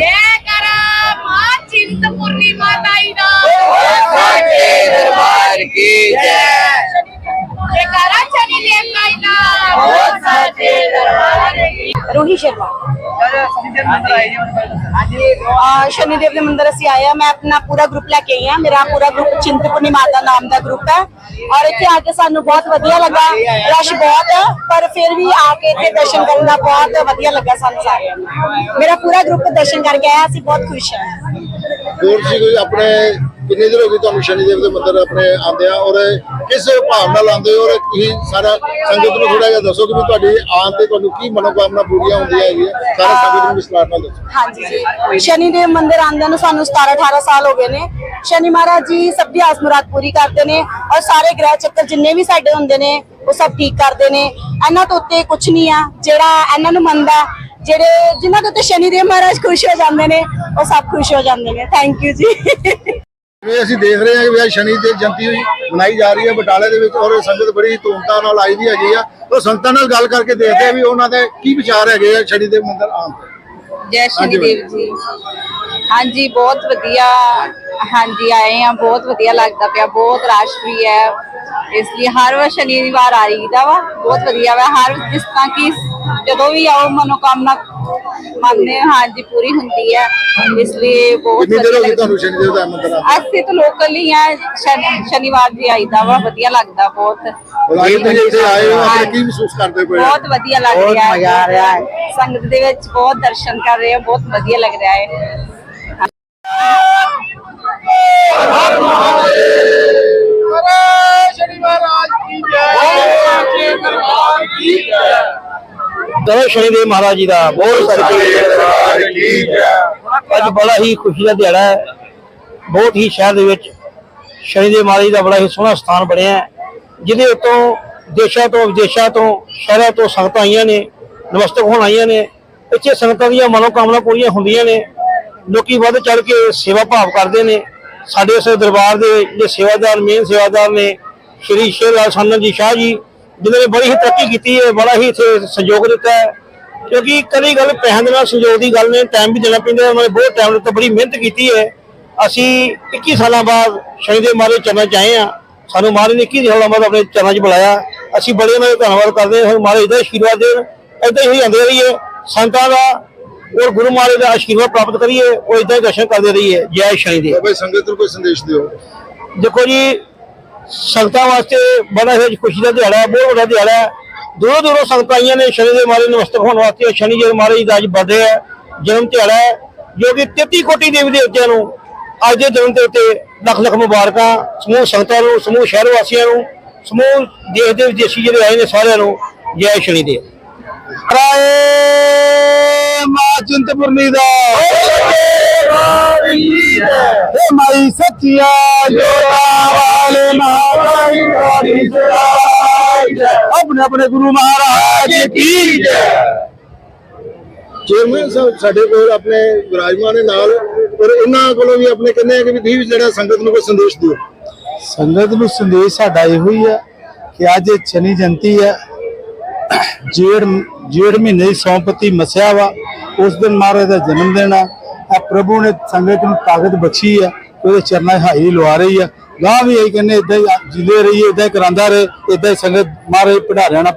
ਜੈ ਕਰਾ ਮਾਂ ਚਿੰਤਪੁਰਨੀ ਮਾਤਾਈ ਦਾ। ਸਾਚੇ ਦਰਬਾਰ ਕੀ ਜੈ ਜੈ ਕਰਾ ਚਨੀ ਦੇਵਤਾਈ ਦਾ ਸਾਚੇ ਦਰਬਾਰ ਕੀ ਰੋਹੀ ਸ਼ਰਮਾ। ਆ ਸ਼ਨੀਦੇਵ ਦੇ ਮੰਦਿਰ ਅਸੀਂ ਆਏ ਆ। ਮੈਂ ਆਪਣਾ ਪੂਰਾ ਗਰੁੱਪ ਲੈ ਕੇ ਆਈ ਆ ਮੇਰਾ ਪੂਰਾ ਗਰੁੱਪ ਚਿੰਤਪੁਰਨੀ ਮਾਤਾ ਨਾਮ ਦਾ ਗਰੁੱਪ ਹੈ। ਔਰ ਇੱਥੇ ਆ ਕੇ ਸਾਨੂੰ ਬਹੁਤ ਵਧੀਆ ਲੱਗਾ। ਰਸ਼ ਬਹੁਤ ਹੈ ਪਰ ਫਿਰ ਵੀ ਆ ਕੇ ਇੱਥੇ ਦਰਸ਼ਨ ਕਰਨ ਦਾ ਬਹੁਤ ਵਧੀਆ ਲੱਗਾ ਸਾਨੂੰ ਸਾਰਿਆਂ ਨੂੰ। ਮੇਰਾ ਪੂਰਾ ਗਰੁੱਪ ਦਰਸ਼ਨ ਕਰਕੇ ਆਇਆ। ਅਸੀਂ ਬਹੁਤ ਖੁਸ਼ ਹਾਂ। ਹੋਰ ਸੀ ਕੋਈ ਆਪਣੇ ਕਿੰਨੇ ਦਿਨ ਹੋ ਗਏ ਤੁਹਾਨੂੰ ਸ਼ਨੀਦੇਵ ਦੇ ਮੰਦਿਰ ਆਪਣੇ ਆਉਂਦੇ ਔਰ ਕਿਸ ਭਾਵ ਨਾਲ ਆਉਂਦੇ ਔਰ ਤੁਸੀਂ ਸਾਰਾ ਸੰਗਤ ਨੂੰ ਥੋੜਾ ਜਿਹਾ ਦੱਸੋ ਕਿ ਵੀ ਤੁਹਾਡੀ ਆਉਣ ਤੇ ਤੁਹਾਨੂੰ ਕੀ ਮਨੋਕਾਮਨਾ ਪੂਰੀਆਂ ਹੁੰਦੀਆਂ ਹੈਗੀਆਂ? ਸਾਰਾ ਸੰਗਤ ਨੂੰ ਵਿਸਤਾਰ ਨਾਲ ਦੱਸੋ। ਹਾਂਜੀ ਜੀ। ਸ਼ਨੀਦੇਵ ਮੰਦਿਰ ਆਂਦਿਆਂ ਨੂੰ ਸਾਨੂੰ 17 18 ਸਾਲ ਹੋ ਗਏ ਨੇ। ਸ਼ਨੀ ਮਹਾਰਾਜ ਜੀ ਸਭ ਦੀ ਆਸ ਪੂਰੀ ਕਰਦੇ ਨੇ ਔਰ ਸਾਰੇ ਗ੍ਰਹਿ ਚੱਕਰ ਜਿੰਨੇ ਵੀ ਸਾਡੇ ਹੁੰਦੇ ਨੇ, ਉਹ ਸਭ ਠੀਕ ਕਰਦੇ ਨੇ। ਇਹਨਾਂ ਤੋਂ ਉੱਤੇ ਕੁਝ ਨਹੀਂ ਆ। ਜਿਹੜਾ ਇਹਨਾਂ ਨੂੰ ਮੰਨਦਾ, ਜਿਹੜੇ ਜਿਨ੍ਹਾਂ ਦੇ ਉੱਤੇ ਸ਼ਨੀਦੇਵ ਮਹਾਰਾਜ ਖੁਸ਼ ਹੋ ਜਾਂਦੇ ਨੇ, ਉਹ ਸਭ ਖੁਸ਼ ਹੋ ਜਾਂਦੇ ਨੇ। ਥੈਂਕ ਯੂ ਜੀ। ਜਿਵੇਂ ਅਸੀਂ ਦੇਖ ਰਹੇ ਹਾਂ ਕਿ ਵੀ ਅੱਜ ਸ਼ਨੀ ਦੇ ਜਯੰਤੀ ਹੋਈ ਮਨਾਈ ਜਾ ਰਹੀ ਹੈ ਬਟਾਲੇ ਦੇ ਵਿੱਚ ਔਰ ਸੰਗਤ ਬੜੀ ਧੂਮਧਾਮ ਨਾਲ ਆਈ ਦੀ ਹੈਗੀ ਆ। ਉਹ ਸੰਗਤਾਂ ਨਾਲ ਗੱਲ ਕਰਕੇ ਦੇਖਦੇ ਆ ਵੀ ਉਹਨਾਂ ਦੇ ਕੀ ਵਿਚਾਰ ਹੈਗੇ ਆ ਸ਼ਨੀ ਦੇ ਮੰਦਿਰ ਆਉਣ ਤੇ। ਜੈ ਸ਼੍ਰੀ ਦੇਵ ਜੀ। ਹਾਂਜੀ ਬਹੁਤ ਵਧੀਆ। ਹਾਂਜੀ ਆਏ ਆ ਬਹੁਤ ਵਧੀਆ ਲੱਗਦਾ ਪਿਆ। ਬਹੁਤ ਰਸ਼ ਵੀ ਹੈ। ਇਸ ਲਈ ਹਰ ਵਾਰ ਸ਼ਨੀਵਾਰ ਆ ਰਹੀਦਾ ਵਾ। ਬਹੁਤ ਵਧੀਆ ਵਾ। ਹਰ ਜਿਸ ਤਰ੍ਹਾਂ ਕਿ ਜਦੋਂ ਵੀ ਆਓ ਮਨੋਕਾਮਨਾ ਮੰਨਦੇ ਹਾਂ, ਹਾਂਜੀ ਪੂਰੀ ਹੁੰਦੀ ਹੈ। ਇਸ ਲਈ ਬਹੁਤ ਕਿੰਨੀ ਦੇਰ ਹੋ ਗਈ ਤੁਹਾਨੂੰ ਸ਼ਨੀ ਦੇਵ ਦਾ ਮੰਦਿਰ ਆਉਂਦੇ ਅਸੀਂ ਤਾਂ ਲੋਕਲ ਹੀ ਆ ਸ਼ਨ- ਸ਼ਨੀਵਾਰ ਵੀ ਆਈਦਾ ਵਾ। ਵਧੀਆ ਲੱਗਦਾ ਬਹੁਤ। ਔਰ ਅੱਜ ਤੁਸੀਂ ਇੱਥੇ ਆਏ ਹੋ ਆਪਣੇ ਕੀ ਮਹਿਸੂਸ ਕਰਦੇ ਪਏ ਹੋ? ਬਹੁਤ ਵਧੀਆ ਲੱਗ ਰਿਹਾ ਹੈ। ਮਜ਼ਾ ਆ ਰਿਹਾ ਹੈ। ਸੰਗਤ ਦੇ ਵਿੱਚ ਬਹੁਤ ਦਰਸ਼ਨ ਕਰ ਰਹੇ ਹਾਂ। ਬਹੁਤ ਵਧੀਆ ਲੱਗ ਰਿਹਾ ਹੈ। ਚਲੋ ਸ਼ਨੀਦੇਵ ਮਹਾਰਾਜ ਜੀ ਦਾ ਬਹੁਤ ਸਾਰੇ ਅੱਜ ਬੜਾ ਹੀ ਖੁਸ਼ੀ ਦਾ ਦਿਹਾੜਾ ਹੈ ਬਹੁਤ ਹੀ ਸ਼ਹਿਰ ਦੇ ਵਿੱਚ ਸ਼ਨੀਦੇਵ ਮਹਾਰਾਜ ਜੀ ਦਾ ਬੜਾ ਹੀ ਸੋਹਣਾ ਸਥਾਨ ਬਣਿਆ ਹੈ ਜਿਹਦੇ ਉੱਤੋਂ ਦੇਸ਼ਾਂ ਤੋਂ ਵਿਦੇਸ਼ਾਂ ਤੋਂ ਸ਼ਹਿਰਾਂ ਤੋਂ ਸੰਗਤਾਂ ਆਈਆਂ ਨੇ ਨਮਸਤਕ ਹੋਣ ਆਈਆਂ ਨੇ ਇੱਥੇ ਸੰਗਤਾਂ ਦੀਆਂ ਮਨੋਕਾਮਨਾ ਪੂਰੀਆਂ ਹੁੰਦੀਆਂ ਨੇ ਲੋਕੀ ਵੱਧ ਚੜ ਕੇ ਸੇਵਾ ਭਾਵ ਕਰਦੇ ਨੇ ਸਾਡੇ ਇਸ ਦਰਬਾਰ ਦੇ ਜਿਹੜੇ ਸੇਵਾਦਾਰ ਮੇਨ ਸੇਵਾਦਾਰ ਨੇ ਸ਼੍ਰੀ ਸ਼ੇਰ ਲਾਲ ਸੰਨਨ ਜੀ ਸ਼ਾਹ ਜੀ ਜਿਨ੍ਹਾਂ ਨੇ ਬੜੀ ਹੀ ਤਰੱਕੀ ਕੀਤੀ ਹੈ ਬੜਾ ਹੀ ਇੱਥੇ ਸਹਿਯੋਗ ਦਿੱਤਾ ਹੈ। ਕਿਉਂਕਿ ਕਦੀ ਗੱਲ ਪੈਸਿਆਂ ਦੇ ਨਾਲ ਸਹਿਯੋਗ ਦੀ ਗੱਲ ਨੇ ਟਾਈਮ ਵੀ ਦੇਣਾ ਪੈਂਦਾ। ਉਹਨਾਂ ਨੇ ਬਹੁਤ ਟਾਈਮ ਦਿੱਤਾ ਬੜੀ ਮਿਹਨਤ ਕੀਤੀ ਹੈ। ਅਸੀਂ 21 ਸਾਲਾਂ ਬਾਅਦ ਸ਼ਨੀ ਦੇ ਮਾਰੇ ਚਰਨਾਂ ਚ ਆਏ ਆ ਸਾਨੂੰ ਮਹਾਰਾਜ ਨੇ 21 ਸਾਲਾਂ ਬਾਅਦ ਆਪਣੇ ਚਰਨਾਂ 'ਚ ਬੁਲਾਇਆ। ਅਸੀਂ ਬੜੇ ਉਹਨਾਂ ਦਾ ਧੰਨਵਾਦ ਕਰਦੇ ਹਾਂ। ਮਹਾਰਾਜ ਦਾ ਆਸ਼ੀਰਵਾਦ ਦੇਣ। ਏਦਾਂ ਹੀ ਆਉਂਦੇ ਰਹੀਏ। ਸੰਤਾਂ ਦਾ ਔਰ ਗੁਰੂ ਮਹਾਰਾਜ ਦਾ ਆਸ਼ੀਰਵਾਦ ਪ੍ਰਾਪਤ ਕਰੀਏ। ਉਹ ਏਦਾਂ ਹੀ ਦਰਸ਼ਨ ਕਰਦੇ ਰਹੀਏ। ਜੈ ਸ਼ਨੀ ਦੇਵ। ਬਾਬਾ ਸੰਗਤ ਨੂੰ ਕੋਈ ਸੰਦੇਸ਼ ਦਿਓ। ਦੇਖੋ ਜੀ ਸੰਗਤਾਂ ਵਾਸਤੇ ਬੜਾ ਹੀ ਖੁਸ਼ੀ ਦਾ ਦਿਹਾੜਾ ਹੈ ਬਹੁਤ ਵੱਡਾ ਦਿਹਾੜਾ ਹੈ। ਦੂਰੋਂ ਦੂਰੋਂ ਸੰਗਤਾਂ ਆਈਆਂ ਨੇ, ਸ਼ਨੀ ਦੇ ਮਾਰੇ ਨਮਸਤਕ ਹੋਣ ਵਾਸਤੇ, ਸ਼ਨੀ ਜੀ ਮਹਾਰਾਜ ਦਾ ਅੱਜ ਬਰਥਡੇ ਹੈ ਜਨਮ ਦਿਹਾੜਾ ਹੈ, ਜੋ ਕਿ 33 ਕੋਟੀ ਦੇਵੀ ਦੇਵਤਿਆਂ ਨੂੰ ਅੱਜ ਦੇ ਦਿਨ ਦੇ ਉੱਤੇ ਲੱਖ ਲੱਖ ਮੁਬਾਰਕਾਂ, ਸਮੂਹ ਸੰਗਤਾਂ ਨੂੰ, ਸਮੂਹ ਸ਼ਹਿਰ ਵਾਸੀਆਂ ਨੂੰ, ਸਮੂਹ ਦੇਸ਼ ਦੇ ਵਿਦੇਸ਼ੀ ਜਿਹੜੇ ਆਏ ਨੇ ਸਾਰਿਆਂ ਨੂੰ, ਜੈ ਸ਼ਨੀ ਦੇਵ। ਰਾਏ ਮਾਂ ਚਿੰਤਪੁਰਨੀ ਦਾ ਏ ਮਾਈ ਸੱਚੀਆ ਜੋੜਾ ਵਾਲੇ ਮਾਈ ਗਾੜੀ ਆਪਣੇ ਆਪਣੇ ਗੁਰੂ ਮਹਾਰਾਜ ਕੀ ਜੈ। ਚੇਅਰਮੈਨ ਸਾਹਿਬ ਸਾਡੇ ਕੋਲ ਆਪਣੇ ਵਿਰਾਜਮਾਨ ਨੇ ਨਾਲ ਔਰ ਉਹਨਾਂ ਕੋਲੋਂ ਵੀ ਆਪਣੇ ਕਹਿੰਦੇ ਆ ਕਿ ਵੀ ਵੀ ਜਿਹੜਾ ਸੰਗਤ ਨੂੰ ਕੋਈ ਸੰਦੇਸ਼ ਦਿਓ। ਸੰਗਤ ਨੂੰ ਸੰਦੇਸ਼ ਸਾਡਾ ਇਹੋ ਹੀ ਹੈ ਕਿ ਅੱਜ ਸ਼ਨੀ ਜਯੰਤੀ ਹੈ ਜੇੜ ਜੇੜ ਮਹੀਨੇ ਦੀ ਸੌਂਪਤੀ ਮਸਿਆ ਵਾ, ਉਸ ਦਿਨ ਮਹਾਰਾਜ ਦਾ ਜਨਮ ਦਿਨ ਆ। ਇਹ ਪ੍ਰਭੂ ਨੇ ਸੰਗਤ ਨੂੰ ਤਾਕਤ ਬਖਸ਼ੀ ਹੈ ਉਹਦੇ ਚਰਨਾਂ 'ਚ ਹਾਜ਼ਰੀ ਲਵਾ ਰਹੀ ਹੈ ਗਾਂ ਵੀ ਇਹ ਕਹਿੰਦੇ ਇਦਾਂ ਹੀ ਜਿੰਦੇ ਰਹੀਏ ਇਦਾਂ ਹੀ ਕਰਾਂਦਾ ਰਹੇ ਇਦਾਂ ਹੀ ਸੰਗਤ ਮਹਾਰਾਜ ਪੜਾਰਿਆਂ ਨਾਲ